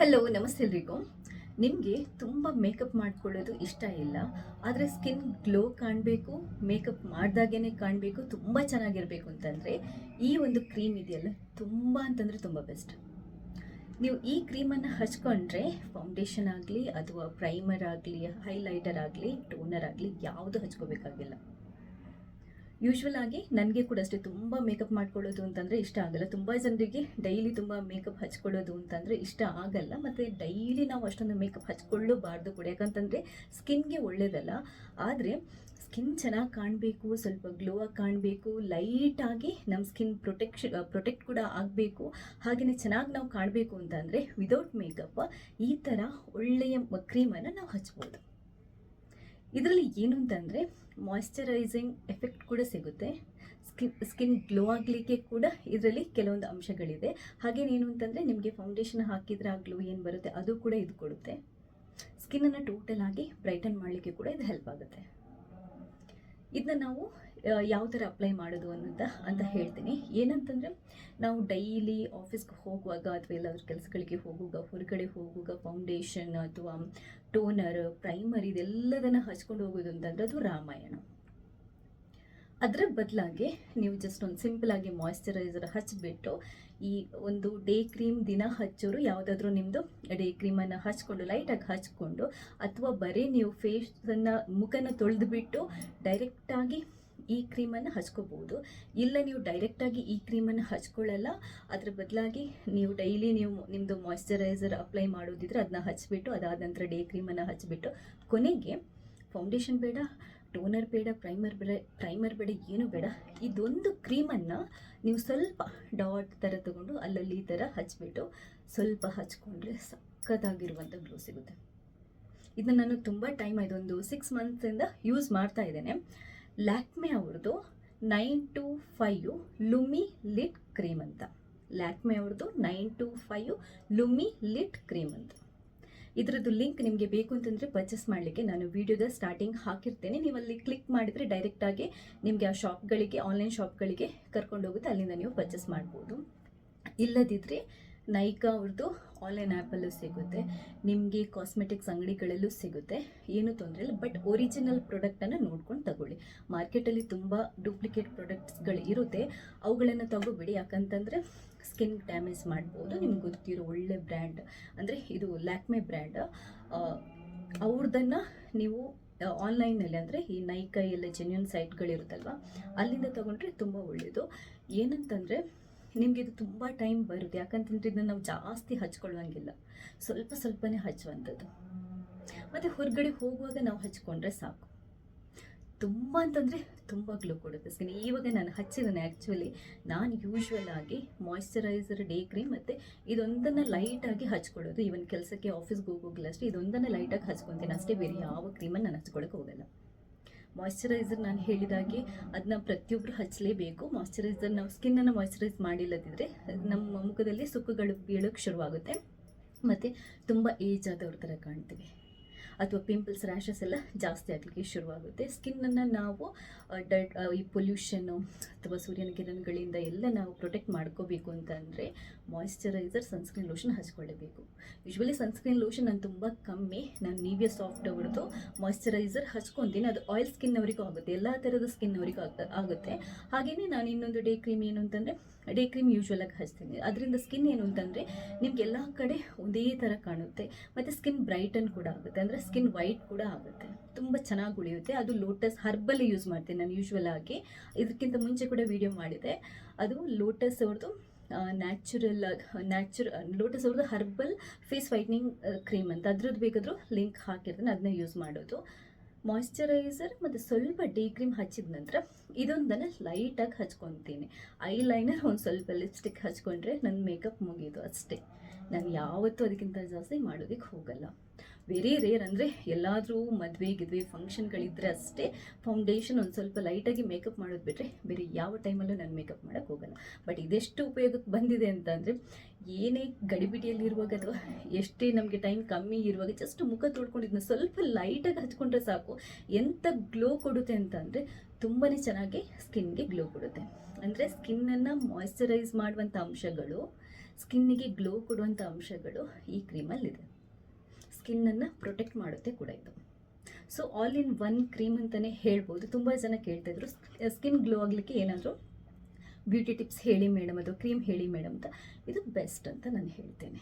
Hello ನಮಸ್ತೆ ಎಲ್ರಿಗೂ. ನಿಮಗೆ ತುಂಬ ಮೇಕಪ್ ಮಾಡ್ಕೊಳ್ಳೋದು ಇಷ್ಟ ಇಲ್ಲ, ಆದರೆ ಸ್ಕಿನ್ ಗ್ಲೋ ಕಾಣಬೇಕು ಮೇಕಪ್ ಮಾಡ್ದಾಗೇ ಕಾಣಬೇಕು, ತುಂಬ ಚೆನ್ನಾಗಿರಬೇಕು ಅಂತಂದರೆ ಈ ಒಂದು ಕ್ರೀಮ್ ಇದೆಯಲ್ಲ, ತುಂಬ ಅಂತಂದರೆ ತುಂಬ ಬೆಸ್ಟ್ ನೀವು ಈ ಕ್ರೀಮನ್ನು ಹಚ್ಕೊಂಡ್ರೆ ಫೌಂಡೇಶನ್ ಆಗಲಿ, ಅಥವಾ ಪ್ರೈಮರ್ ಆಗಲಿ ಹೈಲೈಟರ್ ಆಗಲಿ ಟೋನರ್ ಆಗಲಿ, ಯಾವುದು ಹಚ್ಕೋಬೇಕಾಗಿಲ್ಲ. ಯೂಶ್ವಲ್ ಆಗಿ ನನಗೆ ಕೂಡ ಅಷ್ಟೇ ತುಂಬ ಮೇಕಪ್ ಮಾಡ್ಕೊಳ್ಳೋದು ಅಂತಂದರೆ ಇಷ್ಟ ಆಗಲ್ಲ. ತುಂಬ ಜನರಿಗೆ ಡೈಲಿ ತುಂಬ ಮೇಕಪ್ ಹಚ್ಕೊಳ್ಳೋದು ಅಂತಂದರೆ ಇಷ್ಟ ಆಗಲ್ಲ. ಮತ್ತು ಡೈಲಿ ನಾವು ಅಷ್ಟೊಂದು ಮೇಕಪ್ ಹಚ್ಕೊಳ್ಳಬಾರ್ದು ಕೂಡ. ಯಾಕಂತಂದರೆ ಸ್ಕಿನ್ಗೆ ಒಳ್ಳೇದಲ್ಲ. ಆದರೆ ಸ್ಕಿನ್ ಚೆನ್ನಾಗಿ ಕಾಣಬೇಕು, ಸ್ವಲ್ಪ ಗ್ಲೋ ಆಗಿ ಕಾಣಬೇಕು ಲೈಟಾಗಿ ನಮ್ಮ ಸ್ಕಿನ್ ಪ್ರೊಟೆಕ್ಷನ್ ಪ್ರೊಟೆಕ್ಟ್ ಕೂಡ ಆಗಬೇಕು. ಹಾಗೆಯೇ ಚೆನ್ನಾಗಿ ನಾವು ಕಾಣಬೇಕು ಅಂತಂದರೆ ವಿದೌಟ್ ಮೇಕಪ್ ಈ ಥರ ಒಳ್ಳೆಯ ಕ್ರೀಮನ್ನು ನಾವು ಹಚ್ಬೋದು. ಇದರಲ್ಲಿ ಏನು ಅಂತಂದರೆ ಮಾಯ್ಶ್ಚರೈಸಿಂಗ್ ಎಫೆಕ್ಟ್ ಕೂಡ ಸಿಗುತ್ತೆ. ಸ್ಕಿನ್ ಸ್ಕಿನ್ ಗ್ಲೋ ಆಗಲಿಕ್ಕೆ ಕೂಡ ಇದರಲ್ಲಿ ಕೆಲವೊಂದು ಅಂಶಗಳಿದೆ. ಹಾಗೇನೇನು ಅಂತಂದರೆ ನಿಮಗೆ ಫೌಂಡೇಶನ್ ಹಾಕಿದ್ರೆ ಆ ಗ್ಲೋ ಏನು ಬರುತ್ತೆ ಅದು ಕೂಡ ಇದು ಕೊಡುತ್ತೆ ಸ್ಕಿನ್ನನ್ನು ಟೋಟಲ್ ಆಗಿ ಬ್ರೈಟನ್ ಮಾಡಲಿಕ್ಕೆ ಕೂಡ ಇದು ಹೆಲ್ಪ್ ಆಗುತ್ತೆ. ಇದನ್ನ ನಾವು ಯಾವ ಥರ ಅಪ್ಲೈ ಮಾಡೋದು ಅನ್ನೋದ ಅಂತ ಹೇಳ್ತೀನಿ. ಏನಂತಂದರೆ, ನಾವು ಡೈಲಿ ಆಫೀಸ್ಗೆ ಹೋಗುವಾಗ ಅಥವಾ ಎಲ್ಲಾದ್ರೂ ಕೆಲಸಗಳಿಗೆ ಹೋಗುವಾಗ, ಹೊರಗಡೆ ಹೋಗುವಾಗ ಫೌಂಡೇಶನ್ ಅಥವಾ ಟೋನರ್ ಪ್ರೈಮರ್ ಇದೆಲ್ಲದನ್ನು ಹಚ್ಕೊಂಡು ಹೋಗೋದು ಅಂತಂದರೆ ಅದು ರಾಮಾಯಣ. ಅದರ ಬದಲಾಗಿ ನೀವು ಜಸ್ಟ್ ಒಂದು ಸಿಂಪಲ್ ಆಗಿ ಮಾಯ್ಶ್ಚರೈಸರ್ ಹಚ್ಬಿಟ್ಟು ಈ ಒಂದು ಡೇ ಕ್ರೀಮ್ ದಿನ ಹಚ್ಚೋರು ಯಾವುದಾದ್ರೂ ನಿಮ್ಮದು ಡೇ ಕ್ರೀಮನ್ನು ಹಚ್ಕೊಂಡು ಲೈಟಾಗಿ ಹಚ್ಕೊಂಡು ಅಥವಾ ಬರೀ ನೀವು ಫೇಸನ್ನು ಮುಖನ ತೊಳೆದುಬಿಟ್ಟು ಡೈರೆಕ್ಟಾಗಿ ಈ ಕ್ರೀಮನ್ನು ಹಚ್ಕೋಬೋದು. ಇಲ್ಲ ನೀವು ಡೈರೆಕ್ಟಾಗಿ ಈ ಕ್ರೀಮನ್ನು ಹಚ್ಕೊಳ್ಳಲ್ಲ, ಅದ್ರ ಬದಲಾಗಿ ನೀವು ಡೈಲಿ ನೀವು ನಿಮ್ಮದು ಮಾಯಿಶ್ಚರೈಸರ್ ಅಪ್ಲೈ ಮಾಡೋದಿದ್ರೆ ಅದನ್ನ ಹಚ್ಬಿಟ್ಟು ಅದಾದ ನಂತರ ಡೇ ಕ್ರೀಮನ್ನು ಹಚ್ಬಿಟ್ಟು ಕೊನೆಗೆ ಫೌಂಡೇಶನ್ ಬೇಡ ಟೋನರ್ ಬೇಡ ಪ್ರೈಮರ್ ಬೇಡ ಪ್ರೈಮರ್ ಬೇಡ, ಏನು ಬೇಡ. ಇದೊಂದು ಕ್ರೀಮನ್ನು ನೀವು ಸ್ವಲ್ಪ ಡಾಟ್ ಥರ ತೊಗೊಂಡು ಅಲ್ಲಲ್ಲಿ ಈ ಥರ ಹಚ್ಚಿಬಿಟ್ಟು ಸ್ವಲ್ಪ ಹಚ್ಕೊಂಡ್ರೆ ಸಖತ್ತಾಗಿರುವಂಥ ಗ್ಲೋ ಸಿಗುತ್ತೆ. ಇದನ್ನ ನಾನು ತುಂಬ ಟೈಮ್ ಇದೊಂದು ಸಿಕ್ಸ್ ಮಂತ್ಸಿಂದ ಯೂಸ್ ಮಾಡ್ತಾ ಇದ್ದೇನೆ. ಲ್ಯಾಕ್ಮೆ ಅವ್ರದ್ದು nine to five lumi lit cream ಅಂತ. ಲ್ಯಾಕ್ಮೆ ಅವ್ರದ್ದು nine to five lumi lit cream ಅಂತ. ಇದರದ್ದು ಲಿಂಕ್ ನಿಮಗೆ ಬೇಕು ಅಂತಂದರೆ ಪರ್ಚೇಸ್ ಮಾಡಲಿಕ್ಕೆ ನಾನು ವಿಡಿಯೋದ ಸ್ಟಾರ್ಟಿಂಗ್ ಹಾಕಿರ್ತೇನೆ. ನೀವು ಅಲ್ಲಿ ಕ್ಲಿಕ್ ಮಾಡಿದರೆ ಡೈರೆಕ್ಟಾಗಿ ನಿಮಗೆ ಆ ಶಾಪ್ಗಳಿಗೆ ಆನ್ಲೈನ್ ಶಾಪ್ಗಳಿಗೆ ಕರ್ಕೊಂಡು ಹೋಗುತ್ತೆ. ಅಲ್ಲಿಂದ ನೀವು ಪರ್ಚೇಸ್ ಮಾಡ್ಬೋದು. ಇಲ್ಲದಿದ್ದರೆ ನೈಕಾ ಅವ್ರದ್ದು ಆನ್ಲೈನ್ ಆ್ಯಪಲ್ಲೂ ಸಿಗುತ್ತೆ. ನಿಮಗೆ ಕಾಸ್ಮೆಟಿಕ್ಸ್ ಅಂಗಡಿಗಳಲ್ಲೂ ಸಿಗುತ್ತೆ. ಏನೂ ತೊಂದರೆ ಇಲ್ಲ. ಬಟ್ ಒರಿಜಿನಲ್ ಪ್ರಾಡಕ್ಟನ್ನು ನೋಡ್ಕೊಂಡು ತಗೊಳ್ಳಿ. ಮಾರ್ಕೆಟಲ್ಲಿ ತುಂಬ ಡೂಪ್ಲಿಕೇಟ್ ಪ್ರಾಡಕ್ಟ್ಸ್ಗಳು ಇರುತ್ತೆ. ಅವುಗಳನ್ನು ತಗೋಬೇಡಿ. ಯಾಕಂತಂದರೆ ಸ್ಕಿನ್ ಡ್ಯಾಮೇಜ್ ಮಾಡ್ಬೋದು. ನಿಮ್ಗೆ ಗೊತ್ತಿರೋ ಒಳ್ಳೆ ಬ್ರ್ಯಾಂಡ್ ಅಂದರೆ ಇದು ಲ್ಯಾಕ್ಮೆ ಬ್ರ್ಯಾಂಡ್ ಅವ್ರದ್ದನ್ನು ನೀವು ಆನ್ಲೈನಲ್ಲಿ ಅಂದರೆ ಈ ನೈಕ ಎಲ್ಲ ಜೆನ್ಯೂನ್ ಸೈಟ್ಗಳಿರುತ್ತಲ್ವ ಅಲ್ಲಿಂದ ತಗೊಂಡ್ರೆ ತುಂಬ ಒಳ್ಳೆಯದು ಏನಂತಂದರೆ ನಿಮಗೆ ಇದು ತುಂಬ ಟೈಮ್ ಬರುತ್ತೆ. ಯಾಕಂತಂದ್ರೆ ಇದನ್ನು ನಾವು ಜಾಸ್ತಿ ಹಚ್ಕೊಳ್ಳೋಂಗಿಲ್ಲ ಸ್ವಲ್ಪ ಸ್ವಲ್ಪನೇ ಹಚ್ಚುವಂಥದ್ದು. ಮತ್ತು ಹೊರಗಡೆ ಹೋಗುವಾಗ ನಾವು ಹಚ್ಕೊಂಡ್ರೆ ಸಾಕು. ತುಂಬ ಅಂತಂದರೆ ತುಂಬ ಗ್ಲೋ ಕೊಡುತ್ತೆ. ಸ್ಕಿನ್ ಇವಾಗ ನಾನು ಹಚ್ಚಿದ್ದೇನೆ ಆ್ಯಕ್ಚುಲಿ ನಾನು ಯೂಶ್ವಲ್ ಆಗಿ ಮಾಯಿಶ್ಚರೈಸರ್ ಡೇ ಕ್ರೀಮ್ ಮತ್ತು ಇದೊಂದನ್ನು ಲೈಟಾಗಿ ಹಚ್ಕೊಳ್ಳೋದು. ಈವನ್ ಕೆಲಸಕ್ಕೆ ಆಫೀಸ್ಗೆ ಅಷ್ಟೇ, ಇದೊಂದನ್ನು ಲೈಟಾಗಿ ಹಚ್ಕೊತೀನಿ. ಅಷ್ಟೇ ಬೇರೆ ಯಾವ ಕ್ರೀಮನ್ನು ನಾನು ಹಚ್ಕೊಳಕ್ಕೆ ಹೋಗಲ್ಲ. ಮಾಯ್ಶ್ಚರೈಸರ್ ನಾನು ಹೇಳಿದಾಗೆ ಅದನ್ನ ಪ್ರತಿಯೊಬ್ಬರು ಹಚ್ಚಲೇಬೇಕು ಮಾಯ್ಶ್ಚರೈಸರ್ ನಾವು ಸ್ಕಿನ್ನನ್ನು ಮಾಯ್ಶ್ಚರೈಸ್ ಮಾಡಿಲ್ಲದಿದ್ದರೆ ನಮ್ಮ ಮುಖದಲ್ಲಿ ಸುಕ್ಕುಗಳು ಬೀಳೋಕ್ಕೆ ಶುರುವಾಗುತ್ತೆ. ಮತ್ತು ತುಂಬ ಏಜ್ ಆದವ್ರ ಥರ ಕಾಣ್ತೀವಿ. ಅಥವಾ ಪಿಂಪಲ್ಸ್ ರ್ಯಾಷಸ್ ಎಲ್ಲ ಜಾಸ್ತಿ ಆಗಲಿಕ್ಕೆ ಶುರುವಾಗುತ್ತೆ. ಸ್ಕಿನ್ನನ್ನು ನಾವು ಡಟ್ ಈ ಪೊಲ್ಯೂಷನ್ನು ಅಥವಾ ಸೂರ್ಯನ ಕಿರಣಗಳಿಂದ ಎಲ್ಲ ನಾವು ಪ್ರೊಟೆಕ್ಟ್ ಮಾಡ್ಕೋಬೇಕು ಅಂತಂದರೆ ಮಾಯಿಶ್ಚರೈಸರ್ ಸನ್ಸ್ಕ್ರೀನ್ ಲೋಷನ್ ಹಚ್ಕೊಳ್ಳೇಬೇಕು. ಯೂಶ್ವಲಿ ಸನ್ಸ್ಕ್ರೀನ್ ಲೋಷನ್ ನಾನು ತುಂಬ ಕಮ್ಮಿ. ನಾನು ನೀವಿಯ ಸಾಫ್ಟ್ ಅವ್ರದ್ದು ಮಾಯಿಶ್ಚರೈಸರ್ ಹಚ್ಕೊತೀನಿ. ಅದು ಆಯಿಲ್ ಸ್ಕಿನ್ ಸ್ಕಿನ್ನವರಿಗೂ ಆಗುತ್ತೆ. ಎಲ್ಲ ಥರದ ಸ್ಕಿನ್ನವರಿಗೂ ಆಗ, ಆಗುತ್ತೆ. ಹಾಗೆಯೇ ನಾನು ಇನ್ನೊಂದು ಡೇ ಕ್ರೀಮ್ ಏನು ಅಂತಂದರೆ ಡೇ ಕ್ರೀಮ್ ಯೂಶ್ವಲಾಗಿ ಹಚ್ತೀನಿ. ಅದರಿಂದ ಸ್ಕಿನ್ ಏನು ಅಂತಂದರೆ ನಿಮ್ಗೆ ಎಲ್ಲ ಕಡೆ ಒಂದೇ ಥರ ಕಾಣುತ್ತೆ. ಮತ್ತು ಸ್ಕಿನ್ ಬ್ರೈಟನ್ ಕೂಡ ಆಗುತ್ತೆ. ಅಂದರೆ ಸ್ಕಿನ್ ವೈಟ್ ಕೂಡ ಆಗುತ್ತೆ. ತುಂಬ ಚೆನ್ನಾಗಿ ಉಳಿಯುತ್ತೆ. ಅದು ಲೋಟಸ್ ಹರ್ಬಲ್ ಯೂಸ್ ಮಾಡ್ತೀನಿ ನಾನು ಯೂಶ್ವಲ್ ಆಗಿ. ಇದಕ್ಕಿಂತ ಮುಂಚೆ ಕೂಡ ವಿಡಿಯೋ ಮಾಡಿದೆ. ಅದು ಲೋಟಸ್ ಅವ್ರದ್ದು ನ್ಯಾಚುರಲ್ ನ್ಯಾಚುರ ಲೋಟಸ್ ಅವ್ರದ್ದು ಹರ್ಬಲ್ ಫೇಸ್ ವೈಟ್ನಿಂಗ್ ಕ್ರೀಮ್ ಅಂತ. ಅದ್ರದ್ದು ಬೇಕಾದರೂ ಲಿಂಕ್ ಹಾಕಿರ್ತೀನಿ ಅದನ್ನ ಯೂಸ್ ಮಾಡೋದು. ಮಾಯಿಶ್ಚರೈಸರ್ ಮತ್ತು ಸ್ವಲ್ಪ ಡೇ ಕ್ರೀಮ್ ಹಚ್ಚಿದ ನಂತರ ಇದೊಂದನ್ನು ಲೈಟಾಗಿ ಹಚ್ಕೊತೀನಿ. ಐ ಲೈನರ್ ಒಂದು ಸ್ವಲ್ಪ ಲಿಪ್ಸ್ಟಿಕ್ ಹಚ್ಕೊಂಡ್ರೆ ನನ್ನ ಮೇಕಪ್ ಮುಗಿಯೋದು ಅಷ್ಟೇ. ನಾನು ಯಾವತ್ತೂ ಅದಕ್ಕಿಂತ ಜಾಸ್ತಿ ಮಾಡೋದಕ್ಕೆ ಹೋಗಲ್ಲ. ವೆರಿ ರೇರ್ ಅಂದರೆ ಎಲ್ಲಾದರೂ ಮದುವೆ, ಗಿದ್ವೆ ಫಂಕ್ಷನ್ಗಳಿದ್ದರೆ ಅಷ್ಟೇ ಫೌಂಡೇಶನ್ ಒಂದು ಸ್ವಲ್ಪ ಲೈಟಾಗಿ ಮೇಕಪ್ ಮಾಡೋದು ಬಿಟ್ಟರೆ ಬೇರೆ ಯಾವ ಟೈಮಲ್ಲೂ ನಾನು ಮೇಕಪ್ ಮಾಡೋಕ್ಕೆ ಹೋಗಲ್ಲ. ಬಟ್ ಇದೆಷ್ಟು ಉಪಯೋಗಕ್ಕೆ ಬಂದಿದೆ ಅಂತಂದರೆ ಏನೇ ಗಡಿಬಿಡಿಯಲ್ಲಿರುವಾಗ ಅಥವಾ ಎಷ್ಟೇ ನಮಗೆ ಟೈಮ್ ಕಮ್ಮಿ ಇರುವಾಗ ಜಸ್ಟ್ ಮುಖ ತೊಳ್ಕೊಂಡು ಇದನ್ನ ಸ್ವಲ್ಪ ಲೈಟಾಗಿ ಹಚ್ಕೊಂಡ್ರೆ ಸಾಕು. ಎಂಥ ಗ್ಲೋ ಕೊಡುತ್ತೆ ಅಂತಂದರೆ ತುಂಬಾ ಚೆನ್ನಾಗಿ ಸ್ಕಿನ್ಗೆ ಗ್ಲೋ ಕೊಡುತ್ತೆ. ಅಂದರೆ ಸ್ಕಿನ್ನನ್ನು ಮಾಯ್ಶ್ಚರೈಸ್ ಮಾಡುವಂಥ ಅಂಶಗಳು ಸ್ಕಿನ್ನಿಗೆ ಗ್ಲೋ ಕೊಡುವಂಥ ಅಂಶಗಳು ಈ ಕ್ರೀಮಲ್ಲಿದೆ ಸ್ಕಿನ್ನನ್ನು ಪ್ರೊಟೆಕ್ಟ್ ಮಾಡುತ್ತೆ ಕೂಡ ಇದು. So all in one cream ಅಂತಲೇ ಹೇಳ್ಬೋದು. ತುಂಬ ಜನ ಕೇಳ್ತಾಯಿದ್ರು ಸ್ಕಿನ್ ಗ್ಲೋ ಆಗಲಿಕ್ಕೆ ಏನಾದರೂ ಬ್ಯೂಟಿ ಟಿಪ್ಸ್ ಹೇಳಿ ಮೇಡಮ್ ಅದು ಕ್ರೀಮ್ ಹೇಳಿ ಮೇಡಮ್ ಅಂತ. ಇದು ಬೆಸ್ಟ್ ಅಂತ ನಾನು ಹೇಳ್ತೇನೆ.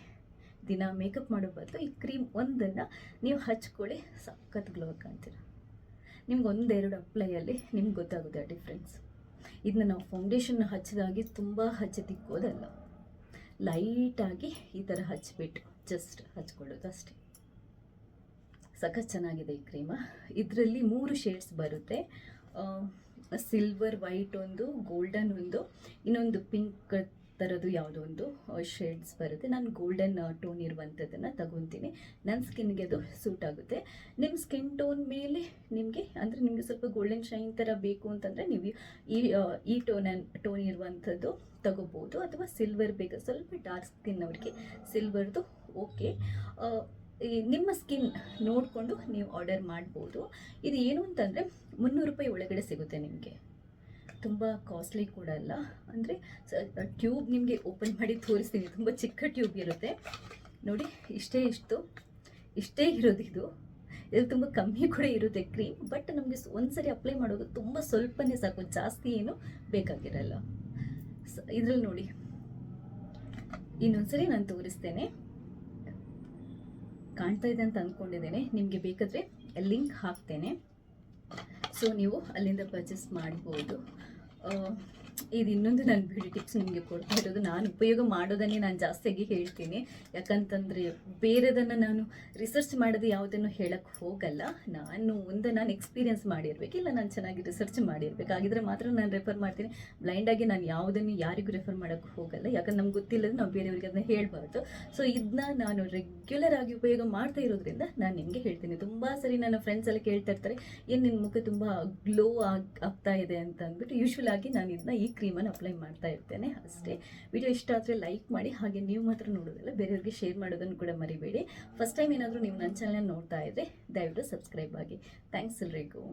ದಿನ ಮೇಕಪ್ ಮಾಡೋ ಬದಲು ಈ ಕ್ರೀಮ್ ಒಂದನ್ನು ನೀವು ಹಚ್ಕೊಳ್ಳಿ, ಸಖತ್ ಗ್ಲೋ ಕಾಣ್ತೀರ. ನಿಮ್ಗೆ ಒಂದೆರಡು ಅಪ್ಲೈಯಲ್ಲಿ ನಿಮ್ಗೆ ಗೊತ್ತಾಗುತ್ತೆ ಆ ಡಿಫ್ರೆನ್ಸ್ ಇದನ್ನ ನಾವು ಫೌಂಡೇಶನ್ ಹಚ್ಚಿದಾಗಿ ತುಂಬ ಹಚ್ಚಿ ತಿಕ್ಕೋದಲ್ಲ ಲೈಟಾಗಿ ಈ ಥರ ಹಚ್ಚಿಬಿಟ್ಟು ಜಸ್ಟ್ ಹಚ್ಕೊಳ್ಳೋದು ಅಷ್ಟೇ. ಸಖತ್ ಚೆನ್ನಾಗಿದೆ ಈ ಕ್ರೀಮ. ಇದರಲ್ಲಿ ಮೂರು ಶೇಡ್ಸ್ ಬರುತ್ತೆ. ಸಿಲ್ವರ್, ವೈಟ್ ಒಂದು, ಗೋಲ್ಡನ್ ಒಂದು, ಇನ್ನೊಂದು ಪಿಂಕ್ ಥರದ್ದು ಯಾವುದೋ ಒಂದು ಶೇಡ್ಸ್ ಬರುತ್ತೆ. ನಾನು ಗೋಲ್ಡನ್ ಟೋನ್ ಇರುವಂಥದ್ದನ್ನು ತಗೊತೀನಿ. ನನ್ನ ಸ್ಕಿನ್ಗೆ ಅದು ಸೂಟ್ ಆಗುತ್ತೆ. ನಿಮ್ಮ ಸ್ಕಿನ್ ಟೋನ್ ಮೇಲೆ ನಿಮಗೆ, ಅಂದರೆ ನಿಮಗೆ ಸ್ವಲ್ಪ ಗೋಲ್ಡನ್ ಶೈನ್ ಥರ ಬೇಕು ಅಂತಂದರೆ ನೀವು ಈ ಈ ಟೋನ್ ಟೋನ್ ಇರುವಂಥದ್ದು ತಗೋಬೋದು. ಅಥವಾ ಸಿಲ್ವರ್ ಬೇಕು ಸ್ವಲ್ಪ ಡಾರ್ಕ್ ಸ್ಕಿನ್ ಅವರಿಗೆ ಸಿಲ್ವರ್ದು ಓಕೆ. ಈ ನಿಮ್ಮ ಸ್ಕಿನ್ ನೋಡಿಕೊಂಡು ನೀವು ಆರ್ಡರ್ ಮಾಡ್ಬೋದು. ಇದು ಏನು ಅಂತಂದರೆ ಮುನ್ನೂರು ರೂಪಾಯಿ ಒಳಗಡೆ ಸಿಗುತ್ತೆ ನಿಮಗೆ. ತುಂಬ ಕಾಸ್ಟ್ಲಿ ಕೂಡ ಅಲ್ಲ. ಅಂದರೆ ಟ್ಯೂಬ್ ನಿಮಗೆ ಓಪನ್ ಮಾಡಿ ತೋರಿಸ್ತೀನಿ. ತುಂಬ ಚಿಕ್ಕ ಟ್ಯೂಬ್ ಇರುತ್ತೆ. ನೋಡಿ, ಇಷ್ಟೇ ಇಷ್ಟು. ಇಷ್ಟೇ ಇರೋದು ಇದು. ಇದು ತುಂಬ ಕಮ್ಮಿ ಕೂಡ ಇರುತ್ತೆ ಕ್ರೀಮ್ ಬಟ್ ನಮಗೆ ಒಂದ್ಸರಿ ಅಪ್ಲೈ ಮಾಡೋದು ತುಂಬ ಸ್ವಲ್ಪನೇ ಸಾಕು. ಜಾಸ್ತಿ ಏನು ಬೇಕಾಗಿರಲ್ಲ. ಇದರಲ್ಲಿ ನೋಡಿ. ಇನ್ನೊಂದ್ಸರಿ ನಾನು ತೋರಿಸ್ತೇನೆ. ಕಾಣ್ತಾ ಇದೆ ಅಂತ ಅಂದ್ಕೊಂಡಿದ್ದೇನೆ ನಿಮಗೆ ಬೇಕಾದರೆ ಲಿಂಕ್ ಹಾಕ್ತೇನೆ. ಸೊ ನೀವು ಅಲ್ಲಿಂದ ಪರ್ಚೇಸ್ ಮಾಡ್ಬೋದು. ಇದು ಇನ್ನೊಂದು ನನ್ನ ಬ್ಯೂಟಿ ಟಿಪ್ಸ್ ನಿಮಗೆ ಕೊಡ್ತಾ ಇರೋದು ನಾನು ಉಪಯೋಗ ಮಾಡೋದನ್ನೇ ನಾನು ಜಾಸ್ತಿಯಾಗಿ ಹೇಳ್ತೀನಿ. ಯಾಕಂತಂದರೆ ಬೇರೆದನ್ನು ನಾನು ರಿಸರ್ಚ್ ಮಾಡೋದು ಯಾವುದನ್ನು ಹೇಳಕ್ಕೆ ಹೋಗಲ್ಲ. ನಾನು ಒಂದು ನಾನು ಎಕ್ಸ್ಪೀರಿಯನ್ಸ್ ಮಾಡಿರ್ಬೇಕು. ಇಲ್ಲ ನಾನು ಚೆನ್ನಾಗಿ ರಿಸರ್ಚ್ ಮಾಡಿರ್ಬೇಕು. ಹಾಗಿದ್ರೆ ಮಾತ್ರ ನಾನು ರೆಫರ್ ಮಾಡ್ತೀನಿ. ಬ್ಲೈಂಡಾಗಿ ನಾನು ಯಾವುದನ್ನು ಯಾರಿಗೂ ರೆಫರ್ ಮಾಡೋಕ್ಕೆ ಹೋಗಲ್ಲ. ಯಾಕಂದ್ರೆ ನಮ್ಗೆ ಗೊತ್ತಿಲ್ಲದೆ ನಾವು ಬೇರೆಯವ್ರಿಗೆ ಅದನ್ನ ಹೇಳಬಾರ್ದು. ಸೊ ಇದನ್ನ ನಾನು ರೆಗ್ಯುಲರ್ ಆಗಿ ಉಪಯೋಗ ಮಾಡ್ತಾ ಇರೋದ್ರಿಂದ ನಾನು ನಿಮಗೆ ಹೇಳ್ತೀನಿ. ತುಂಬ ಸರಿ ನನ್ನ ಫ್ರೆಂಡ್ಸ್ ಎಲ್ಲ ಕೇಳ್ತಾ ಇರ್ತಾರೆ. ಏನು ನಿನ್ನ ಮುಖ ತುಂಬ ಗ್ಲೋ ಆಗ್ ಆಗ್ತಾ ಇದೆ ಅಂತ ಅಂದ್ಬಿಟ್ಟು ಯೂಶ್ವಲ್ ಆಗಿ ನಾನು ಇದನ್ನ ಈ ಕ್ರೀಮನ್ನು ಅಪ್ಲೈ ಮಾಡ್ತಾ ಇರ್ತೇನೆ ಅಷ್ಟೇ. ವಿಡಿಯೋ ಇಷ್ಟ ಆದರೆ ಲೈಕ್ ಮಾಡಿ, ಹಾಗೆ ನೀವು ಮಾತ್ರ ನೋಡೋದಿಲ್ಲ, ಬೇರೆಯವ್ರಿಗೆ ಶೇರ್ ಮಾಡೋದನ್ನು ಕೂಡ ಮರಿಬೇಡಿ. ಫಸ್ಟ್ ಟೈಮ್ ಏನಾದರೂ ನೀವು ನನ್ನ ಚಾನಲ್ ನೋಡ್ತಾ ಇದ್ದರೆ ದಯವಿಟ್ಟು ಸಬ್ಸ್ಕ್ರೈಬ್ ಆಗಿ. ಥ್ಯಾಂಕ್ಸ್ ಎಲ್ರಿಗೂ.